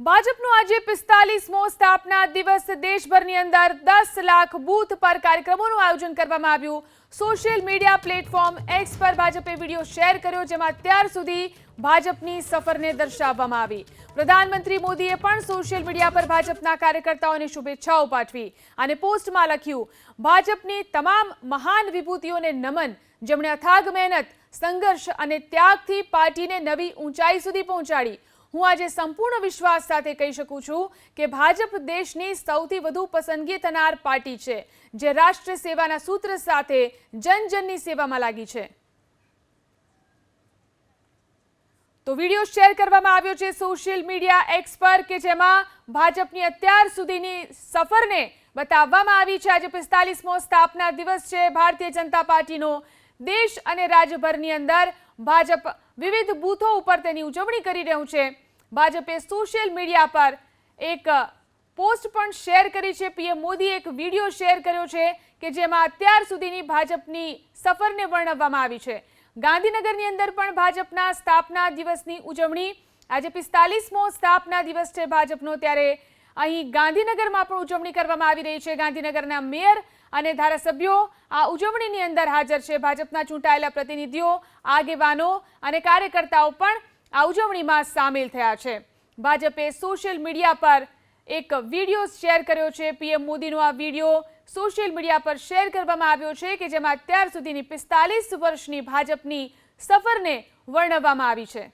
ભાજપનો આજે પિસ્તાલીસમો સ્થાપના દિવસ. દેશભરની અંદર દસ લાખ બૂથ પર કાર્યક્રમોનું આયોજન કરવામાં આવ્યું. સોશિયલ મીડિયા પ્લેટફોર્મ એક્સ પર ભાજપે વીડિયો શેર કર્યો, જેમાં અત્યાર સુધી ભાજપની સફરને દર્શાવવામાં આવી. પ્રધાનમંત્રી મોદીએ પણ સોશિયલ મીડિયા પર ભાજપના કાર્યકર્તાઓને શુભેચ્છાઓ પાઠવી અને પોસ્ટમાં લખ્યું, ભાજપની તમામ મહાન વિભૂતિઓને નમન, જેમણે અથાગ મહેનત, સંઘર્ષ અને ત્યાગથી પાર્ટીને નવી ઊંચાઈ સુધી પહોંચાડી. હું આજે સંપૂર્ણ વિશ્વાસ સાથે કહી શકું છું કે ભાજપ દેશની સૌથી વધુ પસંદગી થનાર પાર્ટી છે, જે રાષ્ટ્ર સેવાના સૂત્ર સાથે જનજનની સેવામાં લાગી છે. તો વીડિયો શેર કરવામાં આવ્યો છે સોશિયલ મીડિયા એક્સ પર કે જેમાં ભાજપની અત્યાર સુધીની સફરને બતાવવામાં આવી છે. આજે પિસ્તાલીસમો સ્થાપના દિવસ છે. ભારતીય જનતા પાર્ટીનો દેશ અને રાજ્યભરની અંદર ભાજપ વિવિધ બૂથો ઉપર તેની ઉજવણી કરી રહ્યું છે. ભાજપે સોશિયલ મીડિયા પર એક પોસ્ટ પણ શેર કરી છે. પીએમ મોદીએ એક વીડિયો શેર કર્યો છે કે જેમાં અત્યાર સુધીની ભાજપની સફરને વર્ણવવામાં આવી છે. ગાંધીનગરની અંદર પણ ભાજપના સ્થાપના દિવસની ઉજવણી. આજે પિસ્તાલીસમો સ્થાપના દિવસ છે ભાજપનો. ત્યારે અહીં ગાંધીનગરમાં પણ ઉજવણી કરવામાં આવી રહી છે. ગાંધીનગરના મેયર અને ધારાસભ્યો, આ ઉજવણીની અંદર હાજર છે ભાજપના ચૂંટાયેલા પ્રતિનિધિઓ, આગેવાનો અને કાર્યકર્તાઓ પણ આ ઉજવણીમાં સામેલ થયા છે. ભાજપે સોશિયલ મીડિયા પર એક વીડિયો શેર કર્યો છે. પીએમ મોદીનો આ વીડિયો સોશિયલ મીડિયા પર શેર કરવામાં આવ્યો છે કે જેમાં અત્યાર સુધીની પિસ્તાલીસ વર્ષની ભાજપની સફરને વર્ણવવામાં આવી છે.